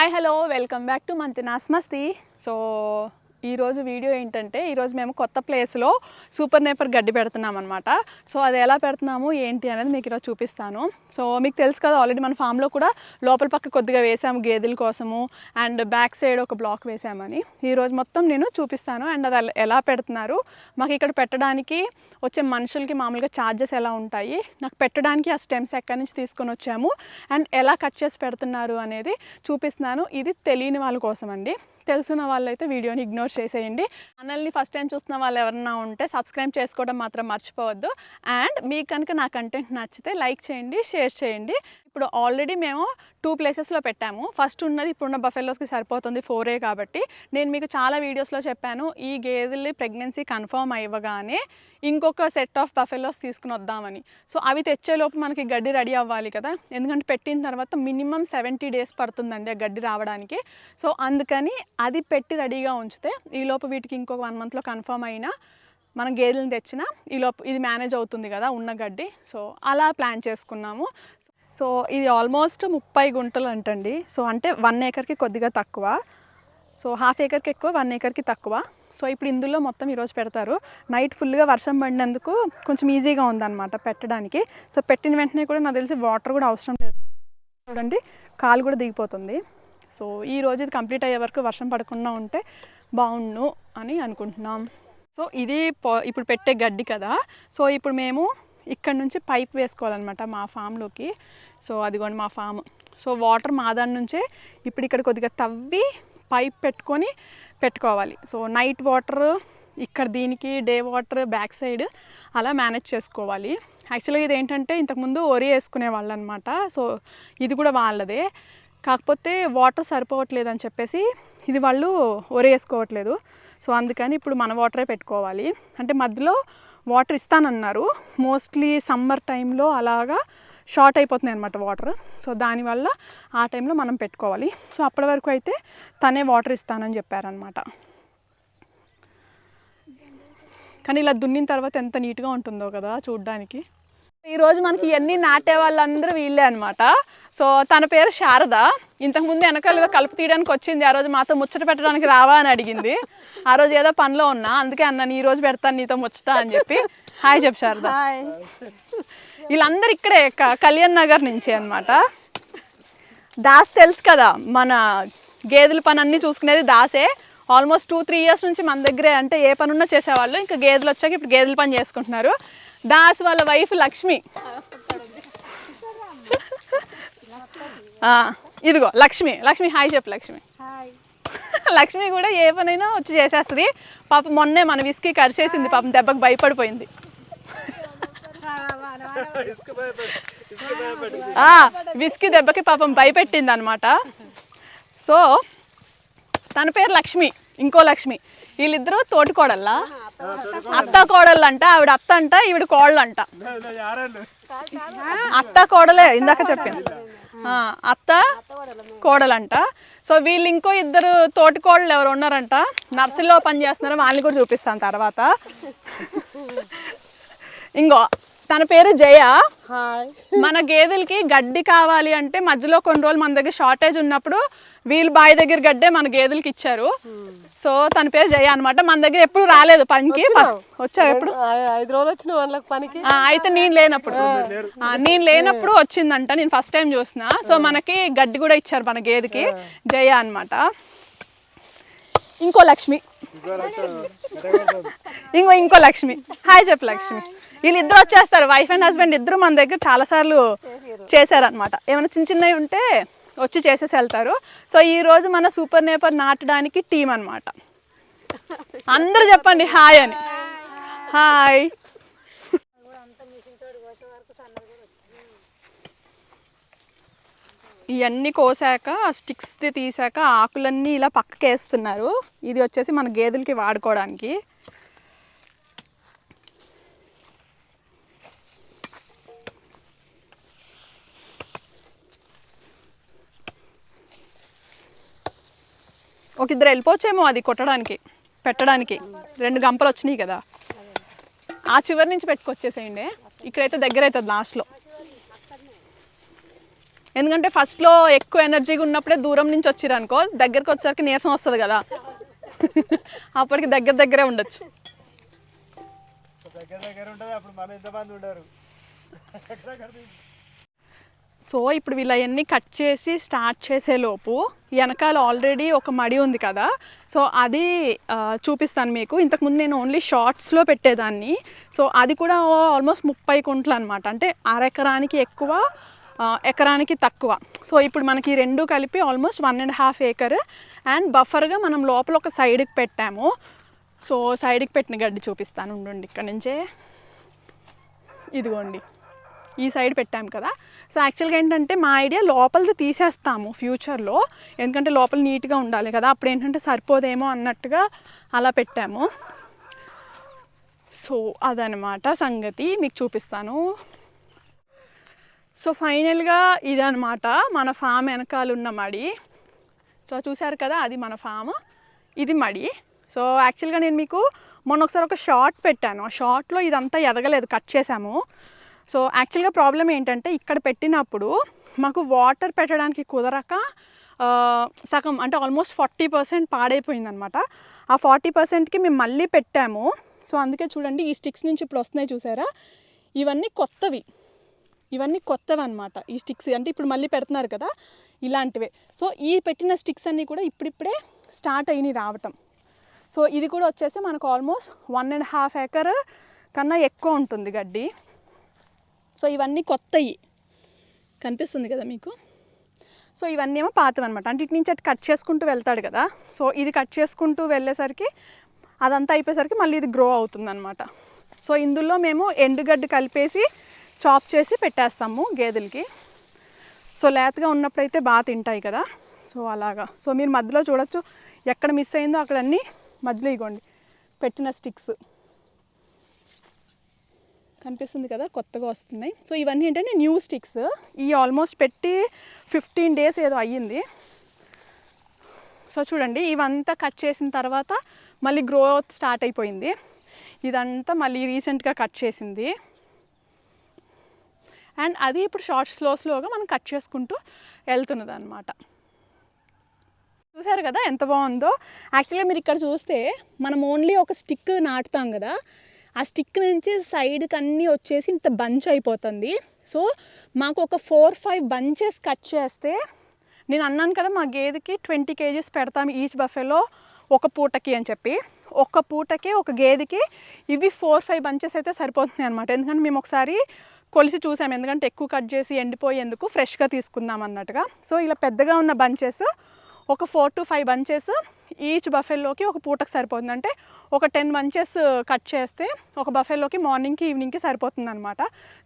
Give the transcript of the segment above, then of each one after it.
Hi hello welcome back to Manthinas Masti so ఈరోజు video ఏంటంటే ఈరోజు మేము కొత్త ప్లేస్లో సూపర్ నేపర్ గడ్డి పెడుతున్నాం అనమాట సో అది ఎలా పెడుతున్నాము ఏంటి అనేది మీకు ఈరోజు చూపిస్తాను. సో మీకు తెలుసు కదా ఆల్రెడీ మన ఫామ్లో కూడా లోపల పక్క కొద్దిగా వేసాము గేదెల కోసము అండ్ బ్యాక్ సైడ్ ఒక బ్లాక్ వేసామని. ఈరోజు మొత్తం నేను చూపిస్తాను అండ్ అది ఎలా- పెడుతున్నారు. మాకు ఇక్కడ పెట్టడానికి వచ్చే మనుషులకి మామూలుగా ఛార్జెస్ ఎలా ఉంటాయి నాకు పెట్టడానికి ఆ స్టెమ్స్ ఎక్కడి నుంచి తీసుకొని వచ్చాము అండ్ ఎలా కట్ చేసి పెడుతున్నారు అనేది చూపిస్తున్నాను. ఇది తెలియని వాళ్ళ కోసం అండి తెలిసిన వాళ్ళైతే వీడియోని ఇగ్నోర్ చేసేయండి. ఛానల్ని ఫస్ట్ టైం చూస్తున్న వాళ్ళు ఎవరన్నా ఉంటే సబ్స్క్రైబ్ చేసుకోవడం మాత్రం మర్చిపోవద్దు. అండ్ మీకు కనుక నా కంటెంట్ నచ్చితే లైక్ చేయండి షేర్ చేయండి. ఇప్పుడు ఆల్రెడీ మేము టూ ప్లేసెస్లో పెట్టాము. ఫస్ట్ ఉన్నది ఇప్పుడున్న బఫెలోస్కి సరిపోతుంది ఫోరే కాబట్టి. నేను మీకు చాలా వీడియోస్లో చెప్పాను. ఈ గేదెలు ప్రెగ్నెన్సీ కన్ఫర్మ్ అవ్వగానే ఇంకొక సెట్ ఆఫ్ బఫెలోస్ తీసుకుని వద్దామని. సో అవి తెచ్చేలోపు మనకి గడ్డి రెడీ అవ్వాలి కదా. ఎందుకంటే పెట్టిన తర్వాత మినిమం సెవెంటీ డేస్ పడుతుందండి ఆ గడ్డి రావడానికి. సో అందుకని అది పెట్టి రెడీగా ఉంచితే ఈలోపు వీటికి ఇంకొక వన్ మంత్లో కన్ఫర్మ్ అయినా మనం గేదెలను తెచ్చినా ఈలోపు ఇది మేనేజ్ అవుతుంది కదా ఉన్న గడ్డి. సో అలా ప్లాన్ చేసుకున్నాము. సో ఇది ఆల్మోస్ట్ ముప్పై గుంటలు అంటండి. సో అంటే వన్ ఏకర్కి కొద్దిగా తక్కువ. సో హాఫ్ ఏకర్కి ఎక్కువ వన్ ఏకర్కి తక్కువ. సో ఇప్పుడు ఇందులో మొత్తం ఈరోజు పెడతారు. నైట్ ఫుల్గా వర్షం పడినందుకు కొంచెం ఈజీగా ఉందన్నమాట పెట్టడానికి. సో పెట్టిన వెంటనే కూడా నాకు తెలిసి వాటర్ కూడా అవసరం లేదు. చూడండి కాలు కూడా దిగిపోతుంది. సో ఈ రోజు ఇది కంప్లీట్ అయ్యే వరకు వర్షం పడకుండా ఉంటే బాగుండు అని అనుకుంటున్నాం. సో ఇది ఇప్పుడు పెట్టే గడ్డి కదా. సో ఇప్పుడు మేము ఇక్కడ నుంచి పైప్ వేసుకోవాలన్నమాట మా ఫామ్లోకి. సో అదిగోండి మా ఫామ్. సో వాటర్ మా దాని నుంచే ఇప్పుడు ఇక్కడ కొద్దిగా తవ్వి పైప్ పెట్టుకొని పెట్టుకోవాలి. సో నైట్ వాటర్ ఇక్కడ దీనికి డే వాటర్ బ్యాక్ సైడ్ అలా మేనేజ్ చేసుకోవాలి. యాక్చువల్గా ఇది ఏంటంటే ఇంతకుముందు ఒరి వేసుకునే వాళ్ళు అనమాట సో ఇది కూడా వాళ్ళదే. కాకపోతే వాటర్ సరిపోవట్లేదు అని చెప్పేసి ఇది వాళ్ళు ఒరి వేసుకోవట్లేదు. సో అందుకని ఇప్పుడు మన వాటరే పెట్టుకోవాలి. అంటే మధ్యలో వాటర్ ఇస్తానన్నారు. మోస్ట్లీ సమ్మర్ టైంలో అలాగా షార్ట్ అయిపోతున్నాయి అనమాట వాటర్ సో దానివల్ల ఆ టైంలో మనం పెట్టుకోవాలి. సో అప్పటి వరకు అయితే తనే వాటర్ ఇస్తానని చెప్పారనమాట కానీ ఇలా దున్నిన తర్వాత ఎంత నీట్గా ఉంటుందో కదా చూడ్డానికి. ఈరోజు మనకి ఇవన్నీ నాటే వాళ్ళందరూ వీళ్ళే అనమాట సో తన పేరు శారద. ఇంతకుముందు వెనకాల కలుపు తీయడానికి వచ్చింది. ఆ రోజు మాతో ముచ్చట పెట్టడానికి రావా అని అడిగింది. ఆ రోజు ఏదో పనిలో ఉన్నా. అందుకే అన్నాను ఈ రోజు పెడతాను నీతో ముచ్చట అని చెప్పి. హాయ్ చెప్పు శారద. వీళ్ళందరూ ఇక్కడే కళ్యాణ్ నగర్ నుంచి అనమాట దాస్ తెలుసు కదా మన గేదెల పని అన్నీ చూసుకునేది దాసే. ఆల్మోస్ట్ టూ త్రీ ఇయర్స్ నుంచి మన దగ్గరే. అంటే ఏ పని ఉన్నా చేసేవాళ్ళు. ఇంకా గేదెలు వచ్చాక ఇప్పుడు గేదెల పని చేసుకుంటున్నారు. దాస్ వాళ్ళ వైఫ్ లక్ష్మి. ఇదిగో లక్ష్మి. లక్ష్మి హాయ్ చెప్పు లక్ష్మి. లక్ష్మి కూడా ఏ పనైనా వచ్చి చేసేస్తుంది. పాపం మొన్నే మన విస్కీ కరిచేసింది పాపం దెబ్బకి భయపడిపోయింది. విస్కీ దెబ్బకి పాపం భయపెట్టింది అనమాట సో తన పేరు లక్ష్మి ఇంకో లక్ష్మి. వీళ్ళిద్దరూ తోటి కోడల్లా అత్త కోడళ్ళు అంట ఆవిడ అత్త అంట ఈవిడ కోడలు అంట అత్త కోడలే ఇందాక చెప్పింది. అత్త కోడలంట. సో వీళ్ళు ఇంకో ఇద్దరు తోటి కోడలు ఎవరు ఉన్నారంట? నర్సరీలో పని చేస్తున్నారో వాళ్ళని కూడా చూపిస్తాను తర్వాత. ఇంకో తన పేరు జయ. మన గేదెలకి గడ్డి కావాలి అంటే మధ్యలో కొన్ని రోజులు మన దగ్గర షార్టేజ్ ఉన్నప్పుడు వీళ్ళ బావి దగ్గర గడ్డే మన గేదెలకి ఇచ్చారు. సో తన పేరు జయ అనమాట మన దగ్గర ఎప్పుడు రాలేదు పనికి. వచ్చా ఎప్పుడు? ఐదు రోజులు వచ్చిన వాళ్ళకి పనికి? ఆ, అయితే నేను లేనప్పుడు. ఆ, నేను లేనప్పుడు వచ్చిందంట. నేను ఫస్ట్ టైం చూసిన. సో మనకి గడ్డి కూడా ఇచ్చారు మన గేదెకి జయ అన్నమాట. ఇంకో లక్ష్మి. ఇంకో ఇంకో లక్ష్మి. హాయ్ చెప్పు లక్ష్మి. వీళ్ళిద్దరు వచ్చేస్తారు. వైఫ్ అండ్ హస్బెండ్ ఇద్దరు మన దగ్గర చాలా సార్లు చేశారనమాట ఏమైనా చిన్న చిన్నవి ఉంటే వచ్చి చేసేసి వెళ్తారు. సో ఈరోజు మన సూపర్ నేపర్ నాటడానికి టీం అనమాట అందరూ చెప్పండి హాయ్ అని. హాయ్. ఇవన్నీ కోసాక స్టిక్స్ తీసాక ఆకులన్నీ ఇలా పక్కకేస్తున్నారు. ఇది వచ్చేసి మన గేదెలకి వాడుకోవడానికి. ఒక ఇద్దరు వెళ్ళిపోవచ్చేమో అది కొట్టడానికి పెట్టడానికి. రెండు గంపలు వచ్చినాయి కదా. ఆ చివరి నుంచి పెట్టుకొచ్చేసేయండి. ఇక్కడైతే దగ్గర అవుతుంది లాస్ట్లో. ఎందుకంటే ఫస్ట్లో ఎక్కువ ఎనర్జీగా ఉన్నప్పుడే దూరం నుంచి వచ్చిర్రు అనుకో వచ్చేసరికి నీరసం వస్తుంది కదా. అప్పటికి దగ్గర దగ్గరే ఉండొచ్చు. సో ఇప్పుడు వీళ్ళు అవన్నీ కట్ చేసి స్టార్ట్ చేసే లోపు వెనకాల ఆల్రెడీ ఒక మడి ఉంది కదా. సో అది చూపిస్తాను మీకు. ఇంతకుముందు నేను ఓన్లీ షార్ట్స్లో పెట్టేదాన్ని. సో అది కూడా ఆల్మోస్ట్ ముప్పై కుంట్లు అనమాట అంటే అరెకరానికి ఎక్కువ ఎకరానికి తక్కువ. సో ఇప్పుడు మనకి రెండు కలిపి almost one and half acre and బఫర్గా మనం లోపల ఒక సైడ్కి పెట్టాము. సో సైడ్కి పెట్టిన గడ్డి చూపిస్తాను. ఉండండి ఇక్కడ నుంచే. ఇదిగోండి. ఈ సైడ్ పెట్టాం కదా. సో యాక్చువల్గా ఏంటంటే మా ఐడియా లోపలది తీసేస్తాము ఫ్యూచర్లో. ఎందుకంటే లోపల నీట్గా ఉండాలి కదా. అప్పుడు ఏంటంటే సరిపోదేమో అన్నట్టుగా అలా పెట్టాము. సో అదనమాట సంగతి. మీకు చూపిస్తాను. సో ఫైనల్గా ఇదనమాట మన ఫామ్ వెనకాల ఉన్న మడి. సో చూశారు కదా అది మన ఫామ్. ఇది మడి. సో యాక్చువల్గా నేను మీకు మొన్న ఒకసారి ఒక షార్ట్ పెట్టాను. ఆ షార్ట్లో ఇదంతా ఎదగలేదు. కట్ చేసాము. సో యాక్చువల్గా ప్రాబ్లం ఏంటంటే ఇక్కడ పెట్టినప్పుడు మాకు వాటర్ పెట్టడానికి కుదరక సగం అంటే ఆల్మోస్ట్ ఫార్టీ పర్సెంట్ పాడైపోయిందనమాట ఆ ఫార్టీ పర్సెంట్కి మేము మళ్ళీ పెట్టాము. సో అందుకే చూడండి ఈ స్టిక్స్ నుంచి ఇప్పుడు వస్తున్నాయి చూసారా? ఇవన్నీ కొత్తవి. ఇవన్నీ కొత్తవి అనమాట ఈ స్టిక్స్ అంటే ఇప్పుడు మళ్ళీ పెడుతున్నారు కదా ఇలాంటివే. సో ఈ పెట్టిన స్టిక్స్ అన్నీ కూడా ఇప్పుడిప్పుడే స్టార్ట్ అయినాయి రావటం. సో ఇది కూడా వచ్చేసి మనకు almost one and half acre కన్నా ఎక్కువ ఉంటుంది గడ్డి. సో ఇవన్నీ కొత్తవి కనిపిస్తుంది కదా మీకు? సో ఇవన్నీ ఏమో పాతవి అనమాట అంటే ఇటు నుంచి అటు కట్ చేసుకుంటూ వెళ్తాడు కదా. సో ఇది కట్ చేసుకుంటూ వెళ్ళేసరికి అదంతా అయిపోయేసరికి మళ్ళీ ఇది గ్రో అవుతుంది సో ఇందులో మేము ఎండుగడ్డి కలిపేసి చాప్ చేసి పెట్టేస్తాము గేదెలకి. సో లేతగా ఉన్నప్పుడైతే బాగా తింటాయి కదా. సో అలాగా. సో మీరు మధ్యలో చూడొచ్చు ఎక్కడ మిస్ అయిందో అక్కడన్నీ మధ్యలో ఇగోండి. పెట్టిన స్టిక్స్ కనిపిస్తుంది కదా కొత్తగా వస్తున్నాయి. సో ఇవన్నీ ఏంటంటే న్యూ స్టిక్స్ ఈ ఆల్మోస్ట్ పెట్టి ఫిఫ్టీన్ డేస్ ఏదో అయ్యింది. సో చూడండి ఇవంతా కట్ చేసిన తర్వాత మళ్ళీ గ్రోత్ స్టార్ట్ అయిపోయింది. ఇదంతా మళ్ళీ రీసెంట్గా కట్ చేసింది. అండ్ అది ఇప్పుడు షార్ట్ స్లో స్లోగా మనం కట్ చేసుకుంటూ వెళ్తున్నది అనమాట చూసారు కదా ఎంత బాగుందో? యాక్చువల్గా మీరు ఇక్కడ చూస్తే మనం ఓన్లీ ఒక స్టిక్ నాటుతాం కదా. ఆ స్టిక్ నుంచి సైడ్కి అన్నీ వచ్చేసి ఇంత బంచ్ అయిపోతుంది. సో మాకు ఒక ఫోర్ ఫైవ్ బంచెస్ కట్ చేస్తే నేను అన్నాను కదా మా గేదెకి ట్వంటీ కేజీస్ పెడతాం ఈచ్ బఫెలో ఒక పూటకి అని చెప్పి. ఒక పూటకి ఒక గేదెకి ఇవి ఫోర్ ఫైవ్ బంచెస్ అయితే సరిపోతున్నాయి అనమాట ఎందుకంటే మేము ఒకసారి కొలిసి చూసాము ఎందుకంటే ఎక్కువ కట్ చేసి ఎండిపోయేందుకు ఫ్రెష్గా తీసుకుందాం అన్నట్టుగా. సో ఇలా పెద్దగా ఉన్న బంచెస్ ఒక four to five bunches each బఫెల్లోకి ఒక పూటకు సరిపోతుంది. అంటే ఒక టెన్ మంచెస్ కట్ చేస్తే ఒక బఫెల్లోకి మార్నింగ్కి ఈవినింగ్కి సరిపోతుంది అనమాట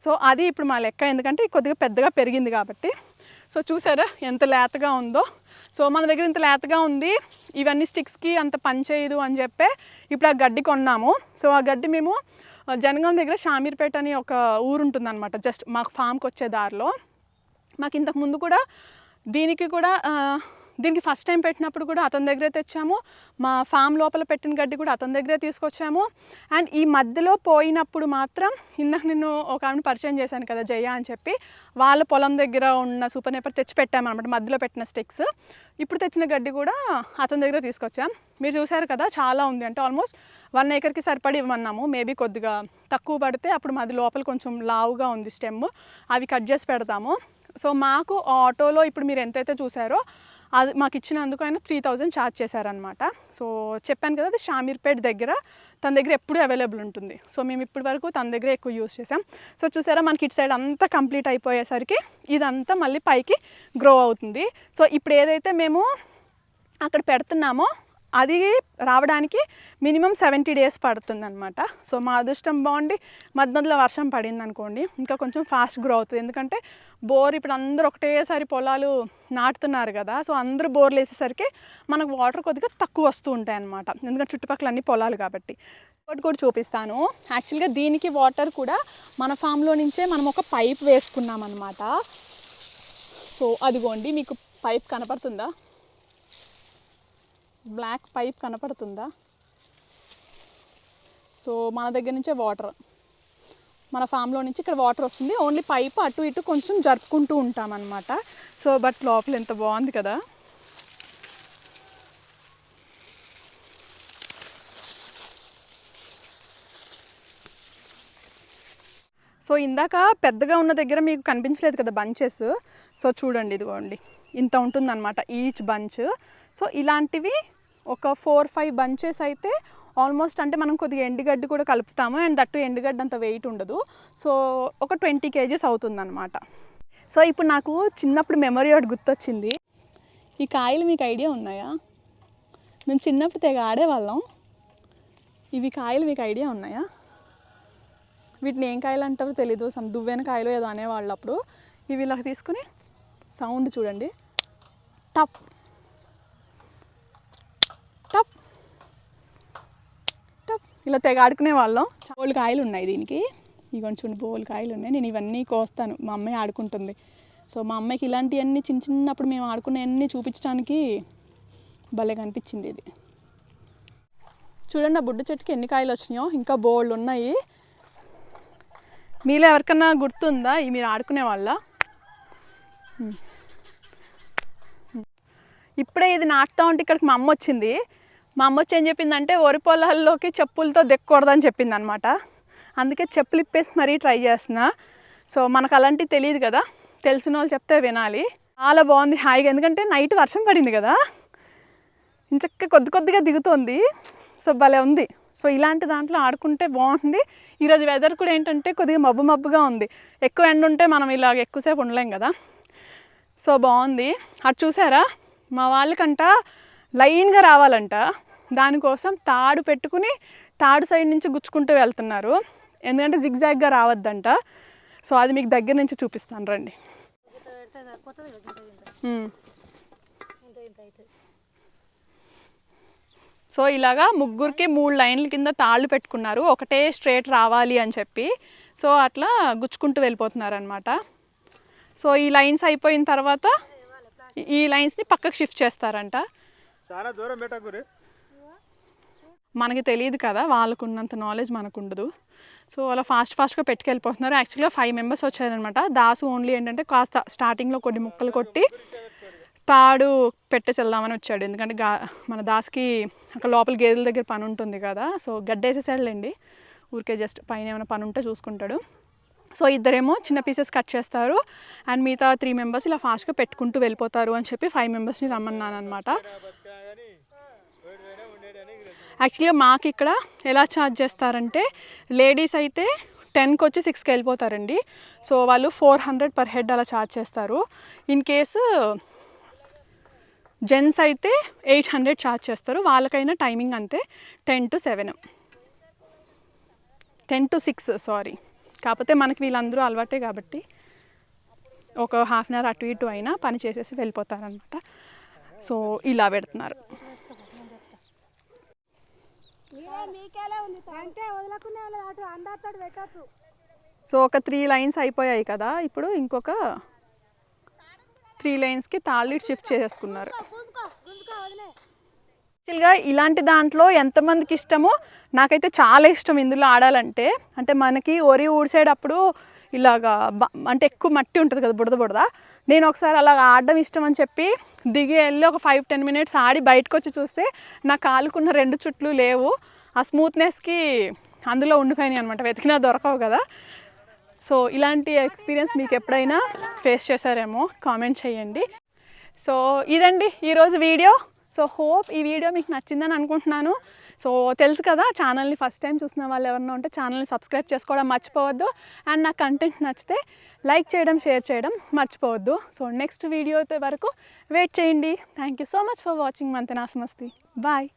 సో అది ఇప్పుడు మా లెక్క. ఎందుకంటే కొద్దిగా పెద్దగా పెరిగింది కాబట్టి. సో చూసారా ఎంత లేతగా ఉందో. సో మన దగ్గర ఇంత లేతగా ఉంది. ఇవన్నీ స్టిక్స్కి అంత పని చేయదు అని చెప్పే ఇప్పుడు ఆ గడ్డి కొన్నాము. సో ఆ గడ్డి మేము ఆ, జనగాం దగ్గర షామీర్పేట అని ఒక ఊరు ఉంటుందన్నమాట. జస్ట్ మాకు ఫామ్కి వచ్చే దారిలో. మాకు ఇంతకుముందు కూడా దీనికి కూడా uh, దీనికి ఫస్ట్ టైం పెట్టినప్పుడు కూడా అతని దగ్గరే తెచ్చాము. మా ఫామ్ లోపల పెట్టిన గడ్డి కూడా అతని దగ్గరే తీసుకొచ్చాము. అండ్ ఈ మధ్యలో పోయినప్పుడు మాత్రం ఇందాక నేను ఒక ఆమెను పరిచయం చేశాను కదా జయ అని చెప్పి వాళ్ళ పొలం దగ్గర ఉన్న సూపర్ నేపర్ తెచ్చి పెట్టామన్నమాట మధ్యలో పెట్టిన స్టిక్స్. ఇప్పుడు తెచ్చిన గడ్డి కూడా అతని దగ్గర తీసుకొచ్చాం. మీరు చూసారు కదా చాలా ఉంది. అంటే ఆల్మోస్ట్ వన్ ఏకర్కి సరిపడి ఇవ్వమన్నాము. మేబీ కొద్దిగా తక్కువ పడితే అప్పుడు మాది లోపల కొంచెం లావుగా ఉంది స్టెమ్. అవి కట్ చేసి పెడతాము. సో మాకు ఆటోలో ఇప్పుడు మీరు ఎంతైతే చూసారో అది మాకు ఇచ్చినందుకు ఆయన త్రీ థౌజండ్ ఛార్జ్ చేశారనమాట సో చెప్పాను కదా అది షామీర్పేట్ దగ్గర తన దగ్గర ఎప్పుడూ అవైలబుల్ ఉంటుంది. సో మేము ఇప్పటి వరకు తన దగ్గర ఎక్కువ యూస్ చేసాం సో చూసారా మనకి ఇటు సైడ్ అంతా కంప్లీట్ అయిపోయేసరికి ఇదంతా మళ్ళీ పైకి గ్రో అవుతుంది. సో ఇప్పుడు ఏదైతే మేము అక్కడ పెడుతున్నామో అది రావడానికి మినిమం సెవెంటీ డేస్ పడుతుందన్నమాట. సో మా అదృష్టం బాగుండి మధ్య మధ్యలో వర్షం పడింది అనుకోండి ఇంకా కొంచెం ఫాస్ట్ గ్రో అవుతుంది. ఎందుకంటే బోర్ ఇప్పుడు అందరూ ఒకటేసారి పొలాలు నాటుతున్నారు కదా సో అందరూ బోర్లు వేసేసరికి మనకు వాటర్ కొద్దిగా తక్కువ వస్తూ ఉంటాయి అనమాట ఎందుకంటే చుట్టుపక్కల అన్ని పొలాలు కాబట్టి. ఒకటి కూడా చూపిస్తాను. యాక్చువల్గా దీనికి వాటర్ కూడా మన ఫామ్లో నుంచే మనం ఒక పైప్ వేసుకున్నాం అనమాట సో అదిగోండి మీకు పైప్ కనపడుతుందా? బ్లాక్ పైప్ కనపడుతుందా? సో మన దగ్గర నుంచే వాటర్. మన ఫామ్లో నుంచి ఇక్కడ వాటర్ వస్తుంది. ఓన్లీ పైప్ అటు ఇటు కొంచెం జరుపుకుంటూ ఉంటామన్నమాట. సో బట్ లోపల ఎంత బాగుంది కదా? సో ఇందాక పెద్దగా ఉన్న దగ్గర మీకు కనిపించలేదు కదా బంచెస్? సో చూడండి ఇదిగోండి. ఇంత ఉంటుందన్నమాట ఈచ్ బంచ్ సో ఇలాంటివి ఒక ఫోర్ ఫైవ్ బంచెస్ అయితే ఆల్మోస్ట్ అంటే మనం కొద్దిగా ఎండుగడ్డి కూడా కలుపుతాము. అండ్ దట్టు ఎండుగడ్డి అంత వెయిట్ ఉండదు. సో ఒక ట్వంటీ కేజీస్ అవుతుందన్నమాట. సో ఇప్పుడు నాకు చిన్నప్పుడు మెమరీ ఒకటి గుర్తొచ్చింది. ఈ కాయలు మీకు ఐడియా ఉన్నాయా? మేము చిన్నప్పుడు తెగ ఆడేవాళ్ళం. ఇవి కాయలు మీకు ఐడియా ఉన్నాయా? వీటిని ఏం కాయలు అంటారో తెలీదు. సమ్ దువ్వెన కాయలు ఏదో అనేవాళ్ళు అప్పుడు. ఇవి ఇలా తీసుకుని సౌండ్ చూడండి. టప్. టప్. టప్. ఇలా తెగ ఆడుకునే వాళ్ళం. బోల్ కాయలు ఉన్నాయి దీనికి. ఇగోండి చూడండి బోల్ కాయలు ఉన్నాయి. నేను ఇవన్నీ కోస్తాను. మా అమ్మాయి ఆడుకుంటుంది. సో మా అమ్మాయికి ఇలాంటివన్నీ చిన్న చిన్నప్పుడు మేము ఆడుకునేవన్నీ చూపించడానికి భలే కనిపించింది ఇది. చూడండి ఆ బుడ్డ చెట్టుకి ఎన్ని కాయలు వచ్చినాయో. ఇంకా బోల్డ్ ఉన్నాయి. మీలో ఎవరికన్నా గుర్తుందా? ఈ మీరు ఆడుకునే వాళ్ళ? ఇప్పుడే ఇది నాటుతా ఉంటే ఇక్కడికి మా అమ్మ వచ్చింది. మా అమ్మ వచ్చి ఏం చెప్పిందంటే వరి పొలాల్లోకి చెప్పులతో దిక్కకూడదని చెప్పింది అనమాట అందుకే చెప్పులు ఇప్పేసి మరీ ట్రై చేస్తున్నా. సో మనకు అలాంటివి తెలియదు కదా. తెలిసిన వాళ్ళు చెప్తే వినాలి. చాలా బాగుంది హాయిగా. ఎందుకంటే నైట్ వర్షం పడింది కదా. ఇంచక్క కొద్ది కొద్దిగా దిగుతోంది. సో భలే ఉంది. సో ఇలాంటి దాంట్లో ఆడుకుంటే బాగుంది. ఈరోజు వెదర్ కూడా ఏంటంటే కొద్దిగా మబ్బు మబ్బుగా ఉంది. ఎక్కువ ఎండ ఉంటే మనం ఇలాగ ఎక్కువసేపు ఉండలేం కదా. సో బాగుంది. అటు చూసారా? మా వాళ్ళకంట లైన్గా రావాలంట. దానికోసం తాడు పెట్టుకుని తాడు సైడ్ నుంచి గుచ్చుకుంటూ వెళ్తున్నారు. ఎందుకంటే జిగ్జాగ్గా రావద్దంట. సో అది మీకు దగ్గర నుంచి చూపిస్తాను రండి. సో ఇలాగా ముగ్గురికి మూడు లైన్ల కింద తాళ్ళు పెట్టుకున్నారు. ఒకటే స్ట్రేట్ రావాలి అని చెప్పి. సో అట్లా గుచ్చుకుంటూ వెళ్ళిపోతున్నారు అనమాట సో ఈ లైన్స్ అయిపోయిన తర్వాత ఈ లైన్స్ని పక్కకు షిఫ్ట్ చేస్తారంట. చాలా దూరం పెట్టకూరి మనకి తెలియదు కదా వాళ్ళకు ఉన్నంత నాలెడ్జ్ మనకు ఉండదు సో అలా ఫాస్ట్ ఫాస్ట్గా పెట్టుకెళ్ళిపోతున్నారు. యాక్చువల్గా ఫైవ్ మెంబర్స్ వచ్చారనమాట. దాసు ఓన్లీ ఏంటంటే కాస్త స్టార్టింగ్లో కొన్ని ముక్కలు కొట్టి తాడు పెట్టేసి వెళ్దామని వచ్చాడు. ఎందుకంటే గా మన దాస్కి అక్కడ లోపల గేదెల దగ్గర పని ఉంటుంది కదా సో గడ్డేసేసాడులేండి. ఊరికే జస్ట్ పైన ఏమైనా పని ఉంటే చూసుకుంటాడు. సో ఇద్దరేమో చిన్న పీసెస్ కట్ చేస్తారు. అండ్ మిగతా త్రీ మెంబర్స్ ఇలా ఫాస్ట్గా పెట్టుకుంటూ వెళ్ళిపోతారు అని చెప్పి ఫైవ్ మెంబర్స్ని రమ్మన్నాను అనమాట యాక్చువల్గా మాకు ఇక్కడ ఎలా ఛార్జ్ చేస్తారంటే లేడీస్ అయితే టెన్కి వచ్చి సిక్స్కి వెళ్ళిపోతారండి. సో వాళ్ళు ఫోర్ హండ్రెడ్ పర్ హెడ్ అలా ఛార్జ్ చేస్తారు. ఇన్ కేసు జెంట్స్ అయితే ఎయిట్ హండ్రెడ్ ఛార్జ్ చేస్తారు. వాళ్ళకైనా టైమింగ్ అంతే ten to seven ten to six sorry కాకపోతే మనకి వీళ్ళందరూ అలవాటే కాబట్టి ఒక హాఫ్ అన్ అవర్ అటు ఇటు అయినా పని చేసేసి వెళ్ళిపోతారనమాట సో ఇలా పెడుతున్నారు. మీకేలే ఉంది అంటే వదలకునే వాళ్ళది అటు అందరితో పెట్టచ్చు. సో ఒక త్రీ లైన్స్ అయిపోయాయి కదా ఇప్పుడు ఇంకొక త్రీ లైన్స్కి తాళ్ళు షిఫ్ట్ చేసేసుకున్నారు యాక్చువల్గా ఇలాంటి దాంట్లో ఎంతమందికి ఇష్టమో నాకైతే చాలా ఇష్టం ఇందులో ఆడాలంటే. అంటే మనకి ఒరి ఊడ్చేటప్పుడు ఇలాగా అంటే ఎక్కువ మట్టి ఉంటుంది కదా బుడద బుడద. నేను ఒకసారి అలా ఆడడం ఇష్టం అని చెప్పి దిగి వెళ్ళి ఒక ఫైవ్ టెన్ మినిట్స్ ఆడి బయటకు వచ్చి చూస్తే నా కాలుకున్న రెండు చుట్లు లేవు. ఆ స్మూత్నెస్కి అందులో ఉండిపోయినాయి అనమాట వెతికినా దొరకవు కదా. సో ఇలాంటి ఎక్స్పీరియన్స్ మీకు ఎప్పుడైనా ఫేస్ చేశారేమో కామెంట్ చేయండి. సో ఇదండి ఈరోజు వీడియో. సో హోప్ ఈ వీడియో మీకు నచ్చిందని అనుకుంటున్నాను. సో తెలుసు కదా ఛానల్ని ఫస్ట్ టైం చూసిన వాళ్ళు ఎవరన్నా ఉంటే ఛానల్ని సబ్స్క్రైబ్ చేసుకోవడం మర్చిపోవద్దు. అండ్ నా కంటెంట్ నచ్చితే లైక్ చేయడం షేర్ చేయడం మర్చిపోవద్దు. సో నెక్స్ట్ వీడియో వరకు వెయిట్ చేయండి. Thank you so much for watching Manthanas Masti bye